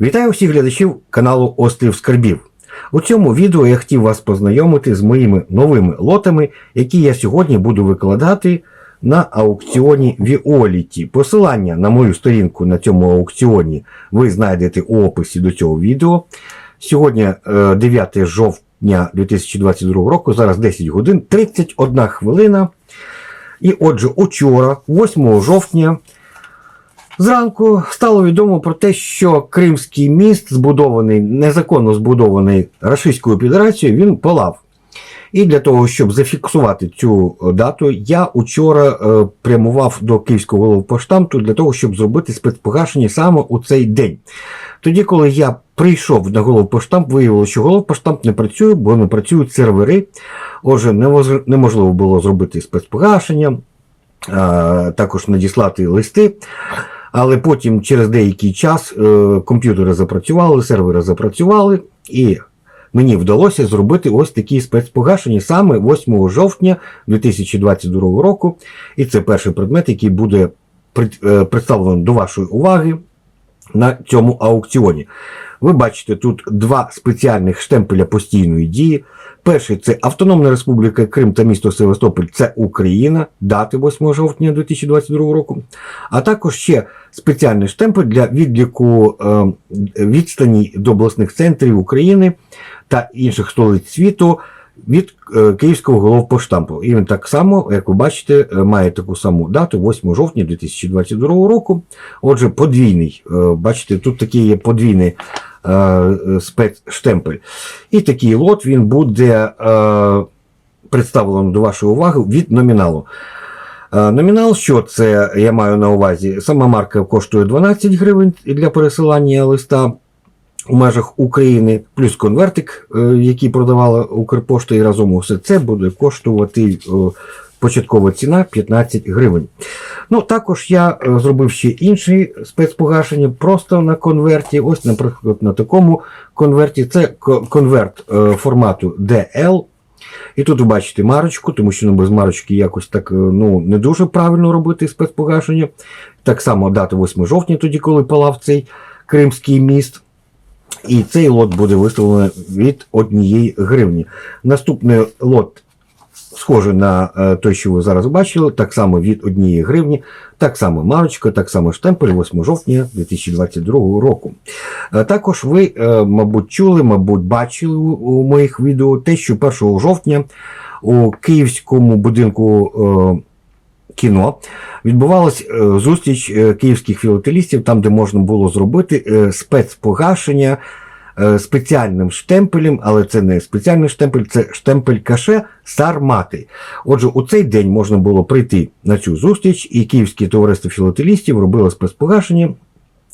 Вітаю всіх глядачів каналу Острів Скарбів. У цьому відео я хотів вас познайомити з моїми новими лотами, які я сьогодні буду викладати на аукціоні Віоліті. Посилання на мою сторінку на цьому аукціоні ви знайдете у описі до цього відео. Сьогодні е, 9 жовтня 2022 року, зараз 10 годин 31 хвилина. І отже, учора, 8 жовтня, Зранку стало відомо про те, що Кримський міст, збудований, незаконно збудований Російською Федерацією, він палав. І для того, щоб зафіксувати цю дату, я учора е, прямував до Київського головпоштамту для того, щоб зробити спецпогашення саме у цей день. Тоді, коли я прийшов на головпоштамт, виявилося, що головпоштамт не працює, бо не працюють сервери. Отже, неможливо було зробити спецпогашення, е, також надіслати листи. Але потім через деякий час е, комп'ютери запрацювали, сервери запрацювали, і мені вдалося зробити ось такі спецпогашення саме 8 жовтня 2022 року. І це перший предмет, який буде е, представлено до вашої уваги на цьому аукціоні. Ви бачите тут два спеціальних штемпеля постійної дії. Перший це Автономна Республіка Крим та місто Севастополь, це Україна, дати 8 жовтня 2022 року. А також ще спеціальний штемпель для відліку е, відстані до обласних центрів України та інших столиць світу від е, Київського головпоштампу. І він так само, як ви бачите, е, має таку саму дату 8 жовтня 2022 року. Отже, подвійний. е, Бачите, тут такий є подвійний спецштемпель. І такий лот він буде представлено до вашої уваги від номіналу. Номінал, що це я маю на увазі? Сама марка коштує 12 гривень для пересилання листа у межах України, плюс конвертик, е, який продавала Укрпошта, і разом усе це буде коштувати початкова ціна 15 гривень. Ну, також я е, зробив ще інші спецпогашення просто на конверті. Ось, наприклад, на такому конверті. Це конверт е, формату DL. І тут ви бачите марочку, тому що ну, без марочки якось так ну, не дуже правильно робити спецпогашення. Так само дата 8 жовтня, тоді, коли палав цей Кримський міст. І цей лот буде виставлений від 1 гривні. Наступний лот схожий на е, той, що ви зараз бачили, так само від 1 гривні, так само марочка, так само штемпель 8 жовтня 2022 року. Е, Також ви, е, мабуть, чули, мабуть, бачили у, моїх відео те, що 1 жовтня у київському будинку кіно відбувалась е, зустріч е, київських філателістів, там, де можна було зробити е, спецпогашення спеціальним штемпелем, але це не спеціальний штемпель, це штемпель каше Сармати. Отже, у цей день можна було прийти на цю зустріч, і Київське товариство філателістів робило спецпогашення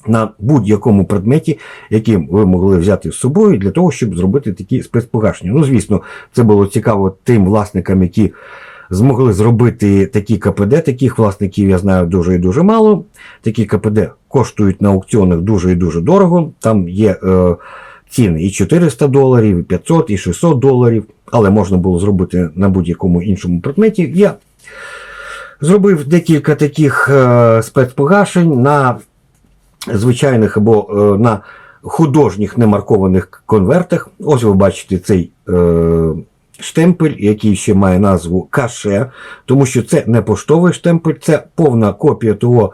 на будь-якому предметі, який ви могли взяти з собою для того, щоб зробити такі спецпогашення. Ну, звісно, це було цікаво тим власникам, які змогли зробити такі КПД. Таких власників я знаю дуже і дуже мало. Такі КПД коштують на аукціонах дуже і дуже дорого. Там є е, ціни і 400 доларів, і 500, і 600 доларів, але можна було зробити на будь-якому іншому предметі. Я зробив декілька таких е, спецпогашень на звичайних або е, на художніх немаркованих конвертах. Ось ви бачите цей е, штемпель, який ще має назву каше, тому що це не поштовий штемпель, це повна копія того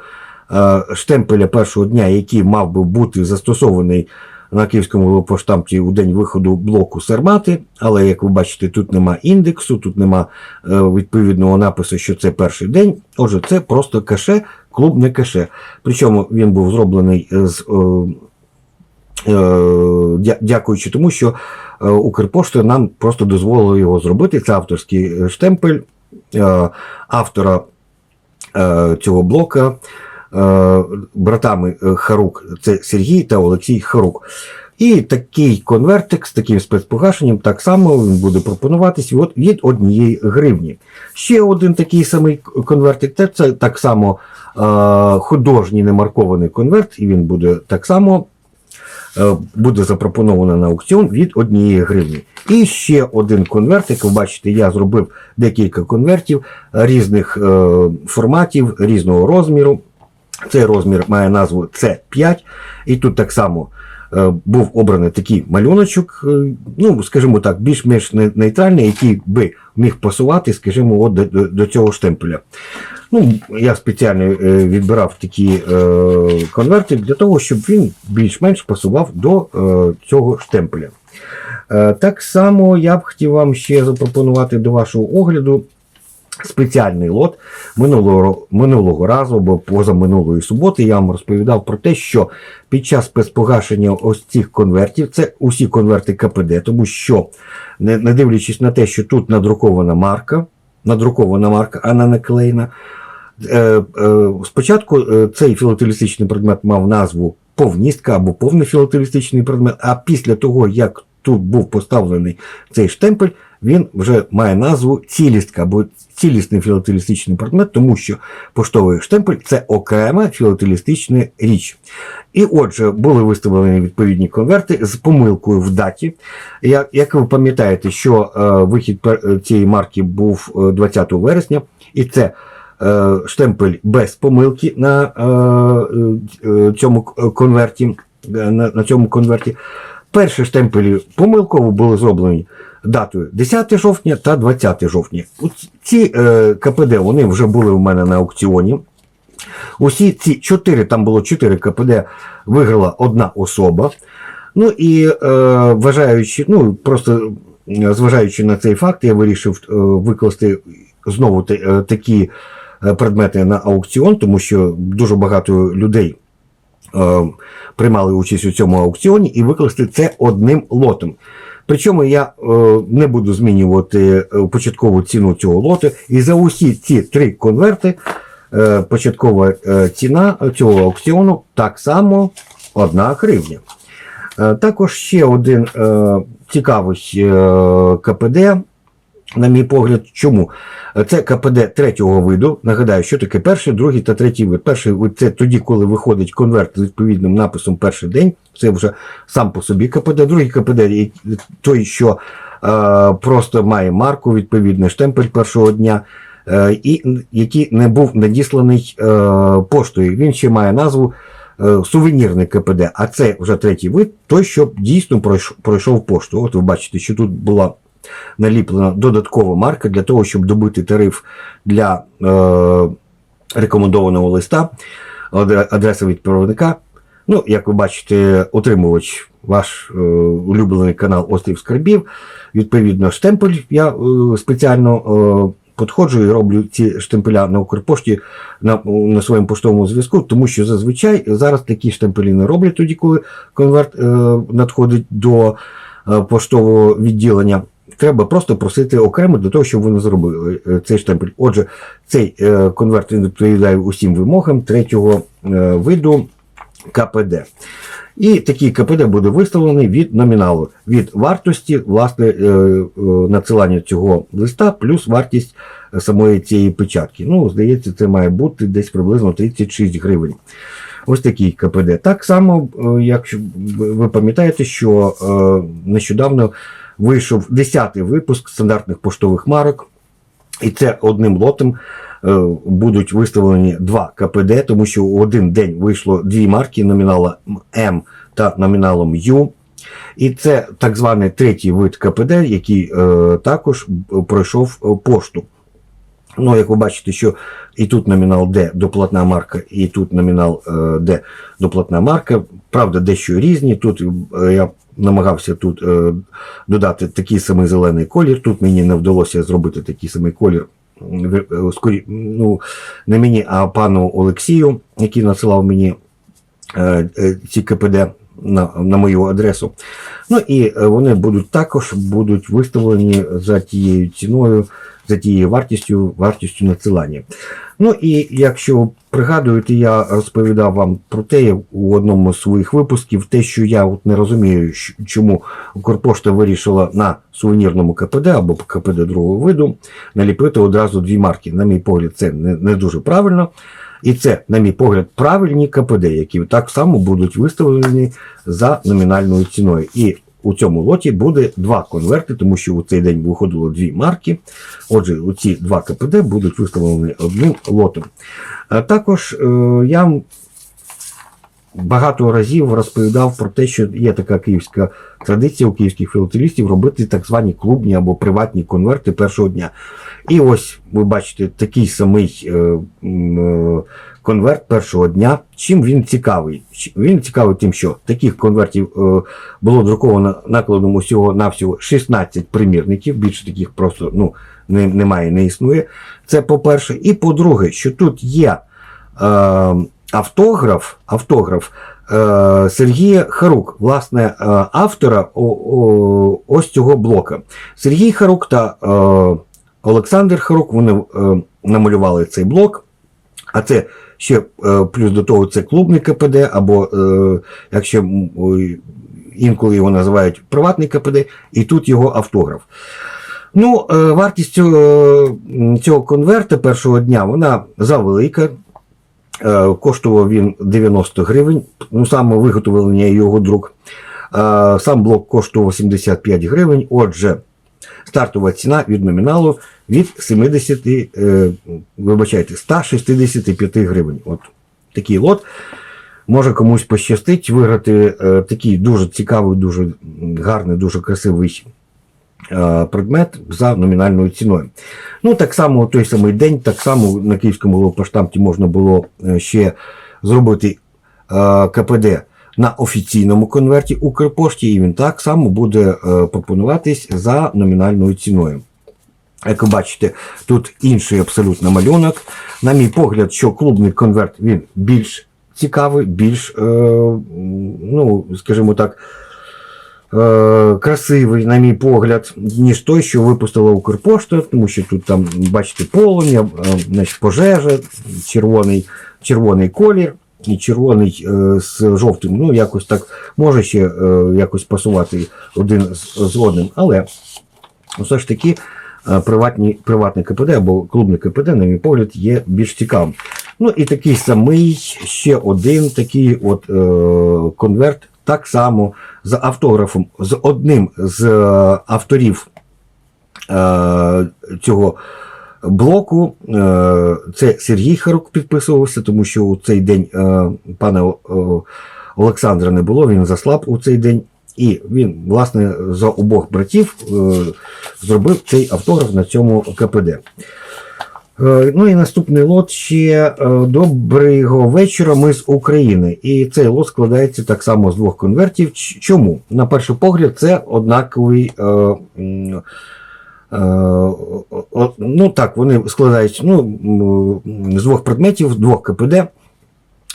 е, штемпеля першого дня, який мав би бути застосований на київському поштамті у день виходу блоку Сармати, але як ви бачите, тут нема індексу, тут нема е, відповідного напису, що це перший день. Отже, це просто каше, клубне каше. Причому він був зроблений з. е, е, дя- Дякуючи тому, що е, Укрпошта нам просто дозволила його зробити. Це авторський е, штемпель е, автора е, цього блока. е, Братами е, Харук це Сергій та Олексій Харук. І такий конвертик з таким спецпогашенням так само він буде пропонуватись от від однієї гривні. Ще один такий самий конвертик, це, так само е, художній немаркований конверт, і він буде так само е, буде запропоновано на аукціон від 1 гривні. І ще один конверт, як ви бачите, я зробив декілька конвертів різних е, форматів, різного розміру. Цей розмір має назву С5, і тут так само е, був обраний такий малюночок, е, ну, скажімо так, більш-менш нейтральний, який би міг пасувати, скажімо, от до, до, цього штемпеля. Ну, я спеціально е, відбирав такі е, конверти для того, щоб він більш-менш пасував до е, цього штемпеля. Е, так само я б хотів вам ще запропонувати до вашого огляду спеціальний лот минулого, минулого разу або позаминулої суботи. Я вам розповідав про те, що під час спецпогашення ось цих конвертів, це усі конверти КПД, тому що, не, дивлячись на те, що тут надрукована марка, надрукована марка, а не наклеєна, е, е, спочатку е, цей філателістичний предмет мав назву повністка або повний філателістичний предмет, а після того, як тут був поставлений цей штемпель, він вже має назву цілістка або цілісний філателістичний предмет, тому що поштовий штемпель це окрема філателістична річ. І отже, були виставлені відповідні конверти з помилкою в даті. Як ви пам'ятаєте, що е, вихід цієї марки був е, 20 вересня, і це е, штемпель без помилки на е, е, цьому конверті. е, на цьому конверті. Перші штемпелі помилково були зроблені датою 10 жовтня та 20 жовтня. Ці е, КПД вони вже були у мене на аукціоні. Усі ці чотири, там було чотири КПД, виграла одна особа. Ну і е, вважаючи, ну просто зважаючи на цей факт, я вирішив е, викласти знову те- е, такі е, предмети на аукціон, тому що дуже багато людей е, приймали участь у цьому аукціоні і викласти це одним лотом. Причому я е, не буду змінювати е, початкову ціну цього лоту. І за усі ці три конверти е, початкова е, ціна цього аукціону так само 1 гривня. Е, також ще один е, цікавий е, КПД, на мій погляд, чому? Це КПД третього виду. Нагадаю, що таке перший, другий та третій вид. Перший вид це тоді, коли виходить конверт з відповідним написом перший день. Це вже сам по собі КПД. Другий КПД той, що е, просто має марку, відповідний штемпель першого дня, е, і який не був надісланий е, поштою. Він ще має назву е, сувенірний КПД. А це вже третій вид, той, що дійсно пройшов, пройшов пошту. От ви бачите, що тут була наліплена додаткова марка для того, щоб добити тариф для е, рекомендованого листа, адре- адреса відправника. Ну, як ви бачите, отримувач, ваш е, улюблений канал Острів Скарбів. Відповідно, штемпель я е, спеціально е, підходжу і роблю ці штемпеля на Укрпошті на, на своєму поштовому зв'язку, тому що зазвичай зараз такі штемпелі не роблять тоді, коли конверт е, надходить до е, поштового відділення. Треба просто просити окремо для того, щоб вони зробили е, цей штемпель. Отже, цей е, конверт відповідає усім вимогам третього е, виду КПД. І такий КПД буде виставлений від номіналу, від вартості власне надсилання цього листа, плюс вартість самої цієї печатки. Ну, здається, це має бути десь приблизно 36 гривень. Ось такий КПД. Так само, якщо ви пам'ятаєте, що нещодавно вийшов 10-й випуск стандартних поштових марок, і це одним лотом е, будуть виставлені два КПД, тому що у один день вийшло дві марки номінала М та номіналом Ю. І це так званий третій вид КПД, який е, також пройшов пошту. Ну, як ви бачите, що і тут номінал Д доплатна марка, і тут номінал е, Д доплатна марка. Правда, дещо різні. Тут е, я намагався тут е, додати такий самий зелений колір. Тут мені не вдалося зробити такий самий колір. Е, ну, не мені, а пану Олексію, який насилав мені е, е, ці КПД на, на мою адресу. Ну і е, вони будуть також будуть виставлені за тією ціною, за тією вартістю, вартістю надсилання. Ну і якщо пригадуєте, я розповідав вам про те у одному з своїх випусків, те, що я от не розумію, чому Укрпошта вирішила на сувенірному КПД або КПД другого виду наліпити одразу дві марки. На мій погляд, це не, не дуже правильно. І це, на мій погляд, правильні КПД, які так само будуть виставлені за номінальною ціною. І у цьому лоті буде два конверти, тому що у цей день виходило дві марки. Отже, ці два КПД будуть виставлені одним лотом. А також е, я багато разів розповідав про те, що є така київська традиція у київських філателістів робити так звані клубні або приватні конверти першого дня. І ось ви бачите такий самий е, е, конверт першого дня. Чим він цікавий? Він цікавий тим, що таких конвертів е, було друковано накладом усього навсього 16 примірників. Більше таких просто ну, не, немає, не існує. Це по-перше. І по-друге, що тут є е, автограф, автограф е, Сергія Харук, власне, е, автора о, о, ось цього блока. Сергій Харук та е, Олександр Харук вони е, намалювали цей блок. А це ще е, плюс до того це клубний КПД, або е, якщо інколи його називають приватний КПД, і тут його автограф. Ну, е, вартість цього, цього конверта першого дня вона завелика. Е, Коштував він 90 гривень. Ну, саме виготовлення його друк. Е, Сам блок коштував 75 гривень. Отже, стартова ціна від номіналу від 70, е, вибачайте, 165 гривень. От такий лот. Може комусь пощастить виграти такий дуже цікавий, дуже гарний, дуже красивий предмет за номінальною ціною. Ну, так само той самий день, так само на київському головпоштамті можна було е, ще зробити е, КПД на офіційному конверті Укрпошті, і він так само буде е, пропонуватись за номінальною ціною. Як ви бачите, тут інший абсолютно малюнок. На мій погляд, що клубний конверт він більш цікавий, більш, е, ну, скажімо так, е, красивий, на мій погляд, ніж той, що випустила Укрпошта, тому що тут там, бачите, полум'я, е, значить, пожежа, червоний, червоний колір. І червоний е, з жовтим, ну якось так може ще е, якось пасувати один з, одним, але все ж таки е, приватні, приватне КПД або клубне КПД, на мій погляд, є більш цікавим. Ну і такий самий ще один такий от е, конверт, так само з автографом, з одним з е, авторів е, цього блоку. Е, це Сергій Харук підписувався, тому що у цей день пана Олександра не було, він заслаб у цей день. І він, власне, за обох братів зробив цей автограф на цьому КПД. Е, Ну і наступний лот ще е, доброго вечора. Ми з України. І цей лот складається так само з двох конвертів. Чому? На перший погляд, це однаковий. Е, е, ну так, вони складаються ну, з двох предметів, двох КПД.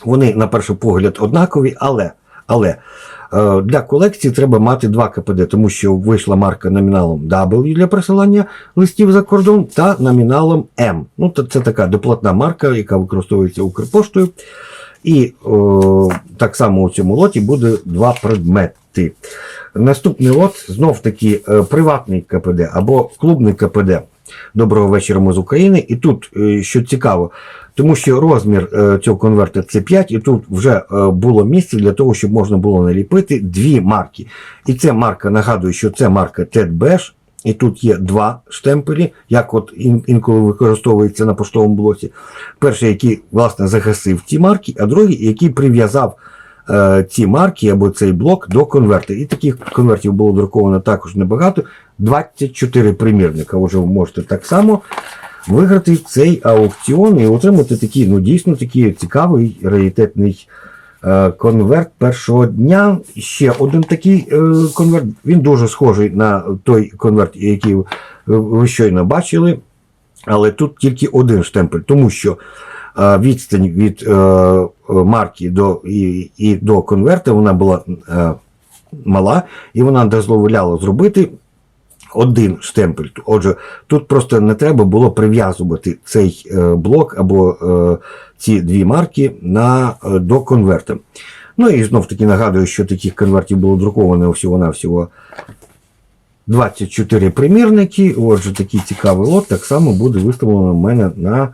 Вони, на перший погляд, однакові, але, але е, для колекції треба мати два КПД, тому що вийшла марка номіналом W для присилання листів за кордон та номіналом M. Ну, це така доплатна марка, яка використовується Укрпоштою. І о, так само у цьому лоті буде два предмети. Наступний лот знов таки е, приватний КПД або клубний КПД. Доброго вечора ми з України. І тут, е, що цікаво, тому що розмір е, цього конверта це 5, і тут вже е, було місце для того, щоб можна було наліпити дві марки. І ця марка, нагадую, що це марка TED Beige, і тут є два штемпелі, як от інколи використовується на поштовому блоці. Перший, який, власне, загасив ті марки, а другий, який прив'язав е, ці марки або цей блок до конверта. І таких конвертів було друковано також небагато. 24 примірника. Отже, ви можете так само виграти цей аукціон і отримати такий, ну дійсно такий цікавий раритетний е, конверт першого дня. Ще один такий е, конверт. Він дуже схожий на той конверт, який ви- щойно бачили. Але тут тільки один штемпель, тому що е, відстань від марки до, і, і до конверта вона була мала, і вона дозволяла зробити один штемпель. Отже, тут просто не треба було прив'язувати цей е, блок або е, ці дві марки на, е, до конверта. Ну і знов таки нагадую, що таких конвертів було друковано всього-навсього 24 примірники. Отже, такий цікавий лот так само буде виставлено в мене на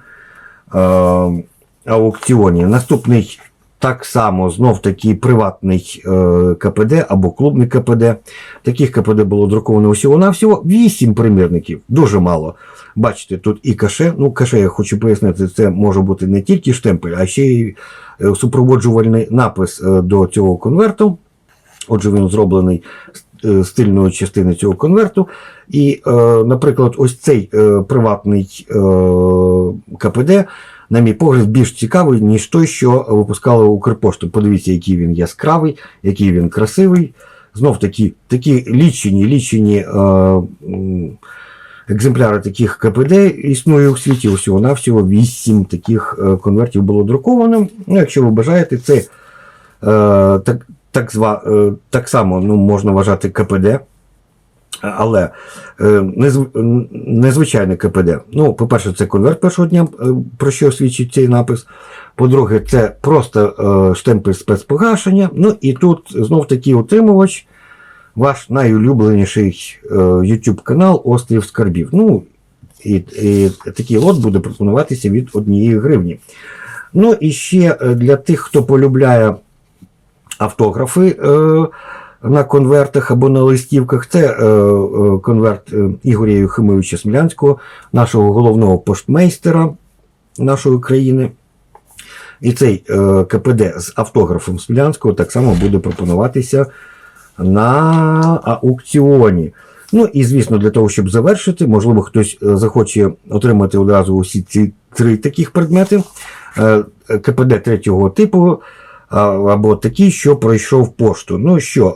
е, аукціоні. Наступний Так само знов таки приватний е, КПД або клубний КПД. Таких КПД було друковано всього-навсього 8 примірників, дуже мало. Бачите, тут і каше. Ну, каше, я хочу пояснити, це може бути не тільки штемпель, а ще й е, супроводжувальний напис е, до цього конверту. Отже, він зроблений е, з тильної частини цього конверту. І, наприклад, ось цей приватний КПД, на мій погляд, більш цікавий, ніж той, що випускали Укрпошту. Подивіться, який він яскравий, який він красивий. Знов таки, такі лічені, лічені е, екземпляри таких КПД існує у світі. Усього навсього 8 таких е, конвертів було друковано. Ну, якщо ви бажаєте, це е, так, так, зва, е, так само ну, можна вважати КПД. Але е, незвичайне КПД. Ну, по-перше, це конверт першого дня, е, про що свідчить цей напис. По-друге, це просто е, штемпель спецпогашення. Ну і тут знов таки утримувач, ваш найулюбленіший YouTube канал Острів Скарбів. Ну, і, і такий лот буде пропонуватися від однієї гривні. Ну і ще для тих, хто полюбляє автографи на конвертах або на листівках, це е, е, конверт е, Ігоря Юхимовича Смілянського, нашого головного поштмейстера нашої країни. І цей е, КПД з автографом Смілянського так само буде пропонуватися на аукціоні. Ну і звісно, для того, щоб завершити, можливо, хтось е, захоче отримати одразу усі ці три таких предмети. Е, КПД третього типу або такий, що пройшов пошту. Ну що,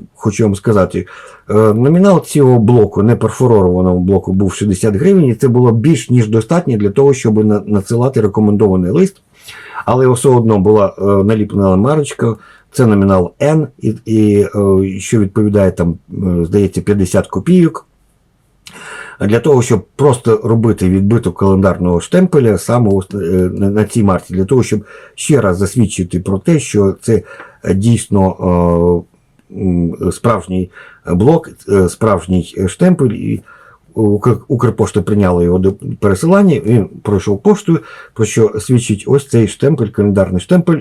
е, хочу вам сказати, е, номінал цього блоку, не перфорованого блоку, був 60 гривень, і це було більш ніж достатньо для того, щоб на- надсилати рекомендований лист. Але все одно була е, наліплена марочка, це номінал N, і, і що відповідає там, здається, 50 копійок. Для того, щоб просто робити відбиток календарного штемпеля саме е, на, цій марці, для того, щоб ще раз засвідчити про те, що це дійсно е, справжній блок, е, справжній штемпель. І Укрпошта прийняла його до пересилання, він пройшов поштою, про що свідчить ось цей штемпель, календарний штемпель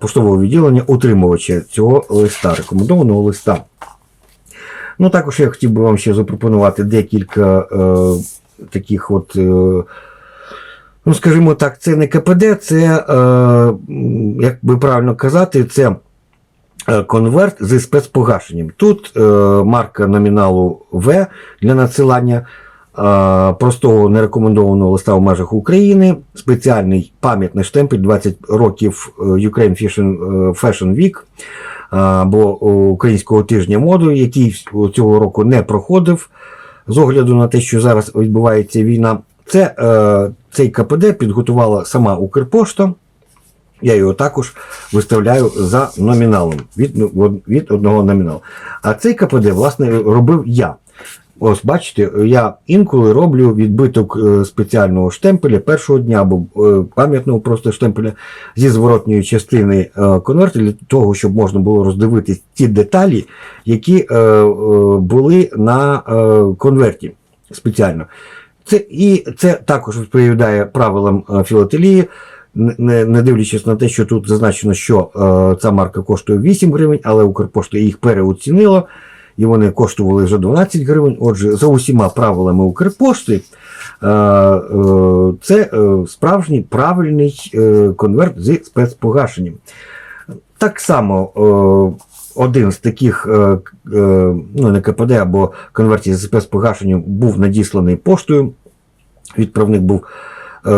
поштового відділення утримувача цього листа, рекомендованого листа. Ну, також я хотів би вам ще запропонувати декілька е, таких от. Е, ну, скажімо так, це не КПД, це, е, як би правильно казати, це е, конверт зі спецпогашенням. Тут е, марка номіналу В для надсилання е, простого нерекомендованого листа в межах України, спеціальний пам'ятний штемпель 20 років е, Ukraine Fashion, е, Fashion Week або українського тижня моди, який цього року не проходив з огляду на те, що зараз відбувається війна. Це, е, цей КПД підготувала сама Укрпошта. Я його також виставляю за номіналом від, від одного номіналу. А цей КПД, власне, робив я. Ось бачите, я інколи роблю відбиток е, спеціального штемпеля першого дня або е, пам'ятного просто штемпеля зі зворотньої частини е, конверту для того, щоб можна було роздивитись ті деталі, які були на конверті спеціально. Це, і це також відповідає правилам філателії, не, не дивлячись на те, що тут зазначено, що ця марка коштує 8 гривень, але Укрпошта їх переоцінила, і вони коштували вже 12 гривень. Отже, за усіма правилами Укрпошти, е, е, це е, справжній правильний конверт зі спецпогашенням. Так само один з таких ну, не КПД або конвертів зі спецпогашенням був надісланий поштою. Відправник був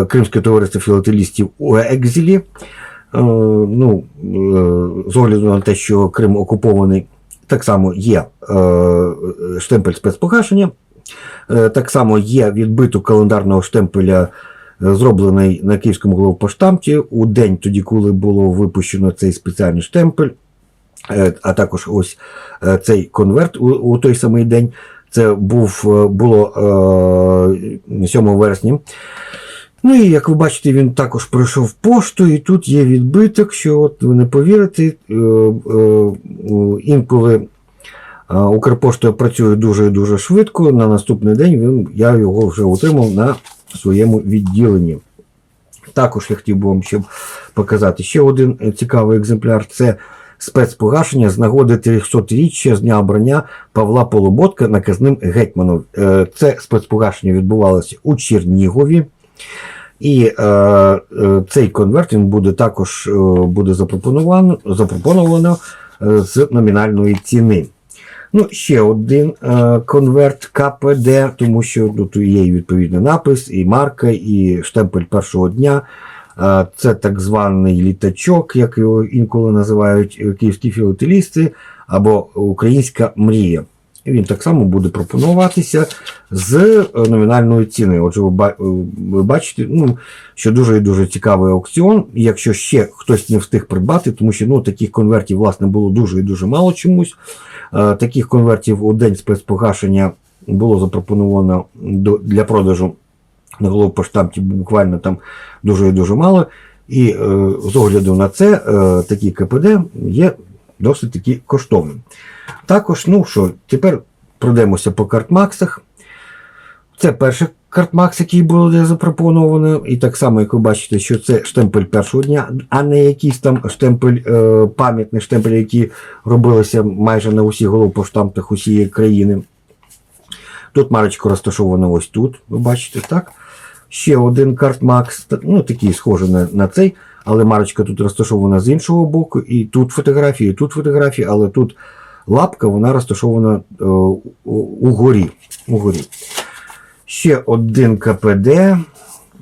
Кримське товариство філателістів у екзілі. Ну, з огляду на те, що Крим окупований, так само є е, штемпель спецпогашення. Е, так само є відбиток календарного штемпеля, е, зроблений на Київському главпоштамті у день тоді, коли було випущено цей спеціальний штемпель. А також ось цей конверт у, у той самий день. Це був, було е, 7 вересня. Ну і як ви бачите, він також пройшов пошту, і тут є відбиток, що от ви не повірите, е, е, інколи е, Укрпошта працює дуже і дуже швидко. На наступний день я його вже отримав на своєму відділенні. Також я хотів би вам ще показати ще один цікавий екземпляр. Це спецпогашення з нагоди 300-річчя з дня обрання Павла Полуботка наказним гетьманом. Це спецпогашення відбувалося у Чернігові. І е, е, цей конверт він буде також е, буде запропоновано, запропоновано е, з номінальної ціни. Ну, ще один е, конверт КПД, тому що тут є і відповідний напис, і марка, і штемпель першого дня. Е, це так званий літачок, як його інколи називають е, київські філателісти, або українська мрія. Він так само буде пропонуватися з е, номінальною ціною. Отже, е, ви бачите, ну, що дуже і дуже цікавий аукціон. Якщо ще хтось не встиг придбати, тому що ну, таких конвертів власне було дуже і дуже мало чомусь. Е, Таких конвертів у день спецпогашення було запропоновано для продажу на головпоштамті буквально там дуже і дуже мало. І з огляду на це, такі КПД є досить таки коштовним. Також, ну що, тепер пройдемося по картмаксах. Це перший картмакс, який буде запропоновано. І так само, як ви бачите, що це штемпель першого дня, а не якийсь там штемпель, е, пам'ятний штемпель, які робилися майже на усіх головпоштамтах усієї країни. Тут марочка розташована ось тут, ви бачите, так? Ще один картмакс, ну такий схожий на, на цей, але марочка тут розташована з іншого боку, і тут фотографії, і тут фотографії, але тут лапка вона розташована е, угорі, угорі. Ще один КПД.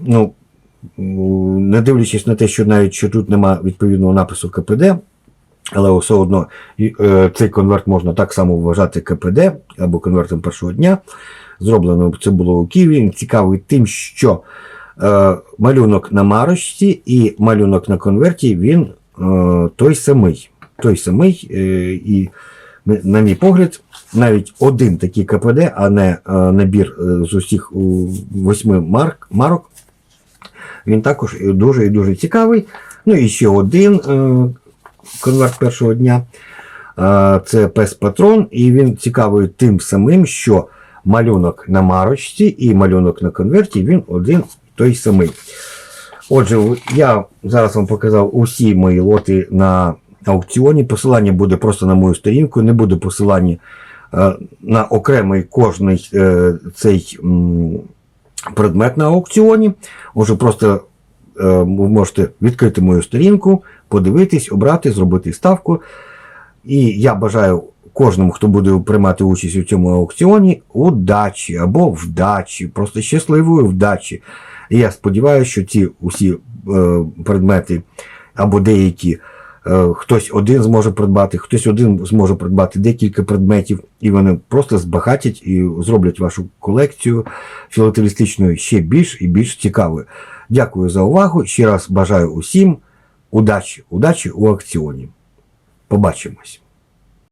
Ну, не дивлячись на те, що навіть що тут нема відповідного напису КПД, але все одно е, цей конверт можна так само вважати КПД або конвертом першого дня. Зроблено це було у Києві. Цікавий тим, що малюнок на марочці і малюнок на конверті він е, той самий. Той самий, е, і на мій погляд, навіть один такий КПД, а не е, набір е, з усіх восьми марк, марок. Він також дуже і дуже цікавий. Ну і ще один е, конверт першого дня. Е, Це пес патрон, і він цікавий тим самим, що малюнок на марочці і малюнок на конверті він один той самий. Отже, я зараз вам показав усі мої лоти на аукціоні. Посилання буде просто на мою сторінку, не буде посилання е, на окремий кожний е, цей м, предмет на аукціоні. Отже, просто е, ви можете відкрити мою сторінку, подивитись, обрати, зробити ставку. І я бажаю кожному, хто буде приймати участь у цьому аукціоні, удачі або вдачі, просто щасливої вдачі. І я сподіваюся, що ці усі е, предмети або деякі е, хтось один зможе придбати, хтось один зможе придбати декілька предметів, і вони просто збагатять і зроблять вашу колекцію філателістичною ще більш і більш цікавою. Дякую за увагу. Ще раз бажаю усім удачі, удачі у аукціоні. Побачимось.